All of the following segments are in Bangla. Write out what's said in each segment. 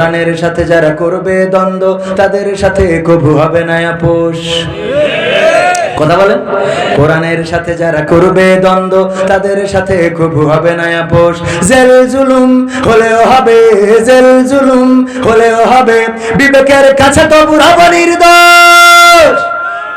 কোরআনের সাথে যারা করবে দ্বন্দ্ব, তাদের সাথে কবু হবে না আপোষ। কথা বলেন? কোরআনের সাথে যারা করবে দ্বন্দ্ব, তাদের সাথে কবু হবে না আপোষ। জেল জুলুম হলেও হবে, জেল জুলুম হলেও হবে। বিবেকের কাছে তবু হব নির্দোষ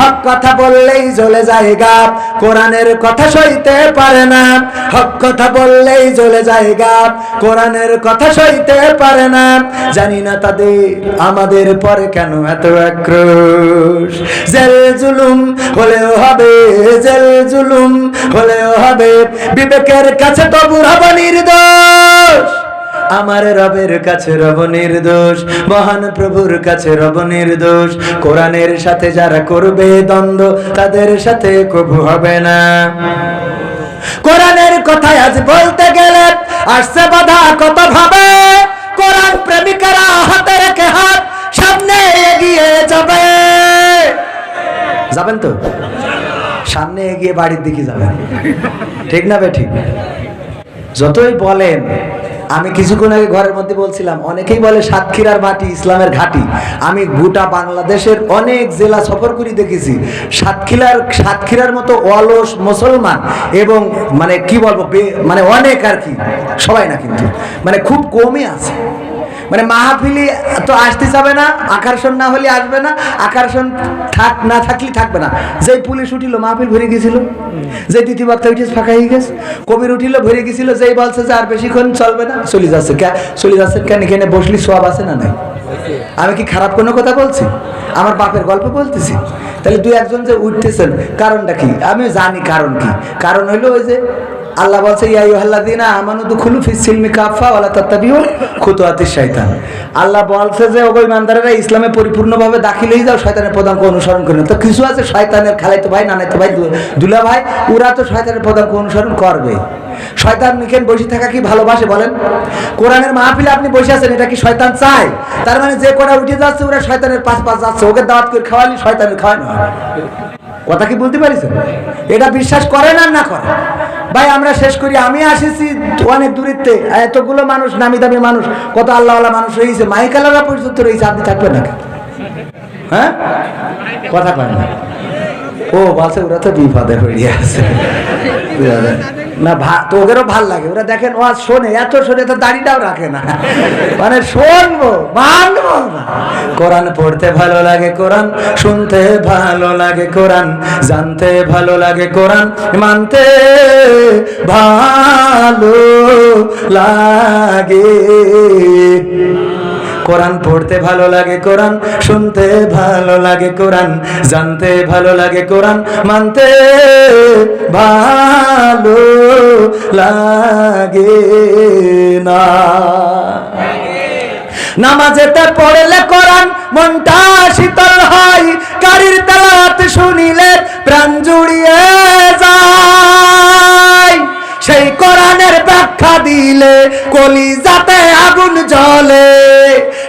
হক কথা বললেই জ্বলে যায় গাপ, কোরআনের কথা সইতে পারে না। হক কথা বললেই জ্বলে যায় গাপ, কোরআনের কথা সইতে পারে না। জানি না তাদের, আমাদের পরে কেন এত আক্রোশ। জেল জুলুম হলেও হবে, জেল জুলুম হলেও হবে, বিবেকের কাছে তো হব নির্দোষ। আমার রবের কাছে রব নির্দোষ, মহান প্রভুর কাছে রব নির্দোষ। কোরআনের সাথে যারা করবে দ্বন্দ্ব, তাদের সাথে কবু হবে না। কোরআনের কথা আজ বলতে গেলে আসছে বাধা কত ভাবে? কোরআন প্রেমিকারা হাতে রেখে হাত সামনে এগিয়ে যাবে। যাবেন তো? সামনে এগিয়ে বাড়ির দিকে যাবেন। ঠিক না বে ঠিক? যতই বলেন আমি কিছুক্ষণ আগে ঘরের মধ্যে বলছিলাম, অনেকেই বলে সাতক্ষীরার মাটি ইসলামের ঘাঁটি। আমি গোটা বাংলাদেশের অনেক জেলা সফর করি দেখেছি। সাতক্ষীরার সাতক্ষীরার মতো অলস মুসলমান এবং মানে কি বলব মানে অনেক আর কি, সবাই না কিন্তু। মানে খুব কমই আছে। মানে মাহফিলি তো আসতে যাবে না আকর্ষণ না হলে আসবে না আকর্ষণ থাক না থাকলে থাকবে না। যেই পুলিশ উঠিল, মাহফিল ভরে গেছিল যে দ্বিতীয় বক্তা উঠে ফাঁকা হয়ে গেছে, কবির উঠিল, ভরে গেছিল, যেই বলছে যে আর বেশিক্ষণ চলবে না, চলে যাচ্ছে কে, চলে যাচ্ছে কেন এখানে বসলি সব আছে না নাই? আমি কি খারাপ কোনো কথা বলছি? আমার বাপের গল্প বলতেছি? তাহলে দুই একজন যে উঠতেছেন, কারণটা কি? আমি জানি কারণ কি। কারণ হইল ওই যে আল্লাহ বলছে, ইয়া ইউহাল্লাযিনা আমানু দুখুলু ফিস সিলমি কাফা ওয়ালা তাত্তাবিউ খুতুওয়াতিশ শয়তান আল্লাহ বলছে যে, ওগো ইমানদারেরা, ইসলামে পরিপূর্ণভাবে দাখিল হয়ে যাও, শয়তানের প্রধানকে অনুসরণ করে। তো কিছু আছে শয়তানের খালাইতো ভাই, নানাইতো ভাই দুলা ভাই, ওরা তো শয়তানের প্রধানকে অনুসরণ করবে। শয়তান নিকেন বসে থাকা কি ভালোবাসে বলেন? কোরআনের মাহফিলে আপনি বসে আছেন, এটা কি শয়তান চায়? তার মানে যে কোনা উঠে যাচ্ছে, ওরা শয়তানের পাশ পাশ যাচ্ছে। ওকে দাওয়াত করে খাওয়ালি শয়তানের খাওয়ানো কথা কি বলতে পারিস? এটা বিশ্বাস করে না না করে? ভাই, আমরা শেষ করি। আমি আসেছি অনেক দূরিত্বে। এতগুলো মানুষ নামি দামি মানুষ, কত আল্লাহ মানুষ রয়েছে। মাইকালারা পর্যন্ত রয়েছে, আপনি থাকবেন না হ্যাঁ? কথা কয় না। ও, বলছে ওরা তো বিপদে হয়ে আছে। না তো ওদেরও ভালো লাগে। ওরা দেখেন, ও শোনে, এত শোনে, তো দাড়িটাও রাখে না। মানে শোনবো, মানবো না। কোরআন পড়তে ভালো লাগে কোরআন, শুনতে ভালো লাগে কোরআন, জানতে ভালো লাগে কোরআন, মানতে ভালো লাগে। কোরআন পড়তে ভালো লাগে কোরআন, শুনতে ভালো লাগে কোরআন, জানতে ভালো লাগে কোরআন, মানতে ভালো লাগে না। নামাজেতে পড়লে কোরআন মনটা শীতল হয় কারির তালাত শুনিলে প্রাণ জুড়িয়ে যায়। সেই কোরআনের ব্যাখ্যা দিলে কলি যাতে আগুন জ্বলে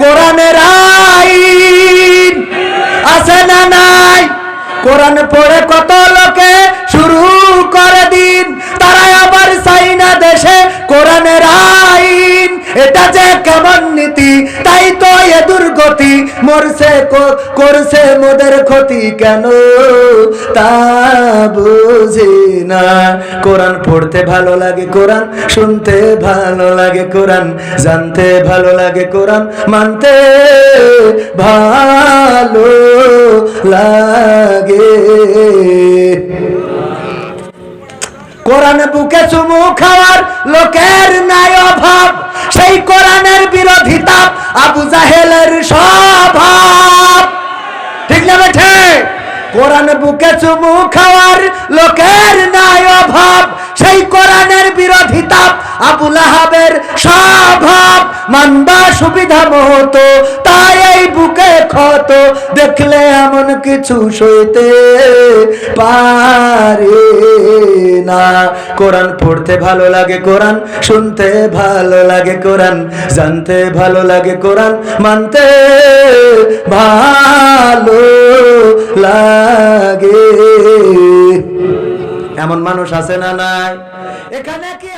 কোরআনের আইন আছে না নাই? কোরআন পড়ে কত মরছে করছে মোদের ক্ষতি কেন? তা বুঝি না। কোরআন পড়তে ভালো লাগে কোরআন, শুনতে ভালো লাগে কোরআন, জানতে ভালো লাগে কোরআন, মানতে ভালো লাগে। কোরআন বুকে চুমু খাওয়ার লোকের নাই অভাব, সেই কোরআনের বিরোধিতা আবু জাহেলের স্বভাব ঠিক না বেঠে? কোরআন বুকে চুমু খাওয়ার লোকের নাই অভাব। সেই কোরআনের বিরোধিতা আবুল আহাবের স্বভাব। মানবা সুবিধা মতো তাই এই বুকে ক্ষত দেখলে এমন কিছু সইতে পারে না। কোরআন পড়তে ভালো লাগে কোরআন, শুনতে ভালো লাগে কোরআন, জানতে ভালো লাগে কোরআন, মানতে ভালো লাগে। এমন মানুষ আছে না নাই? এখানে কি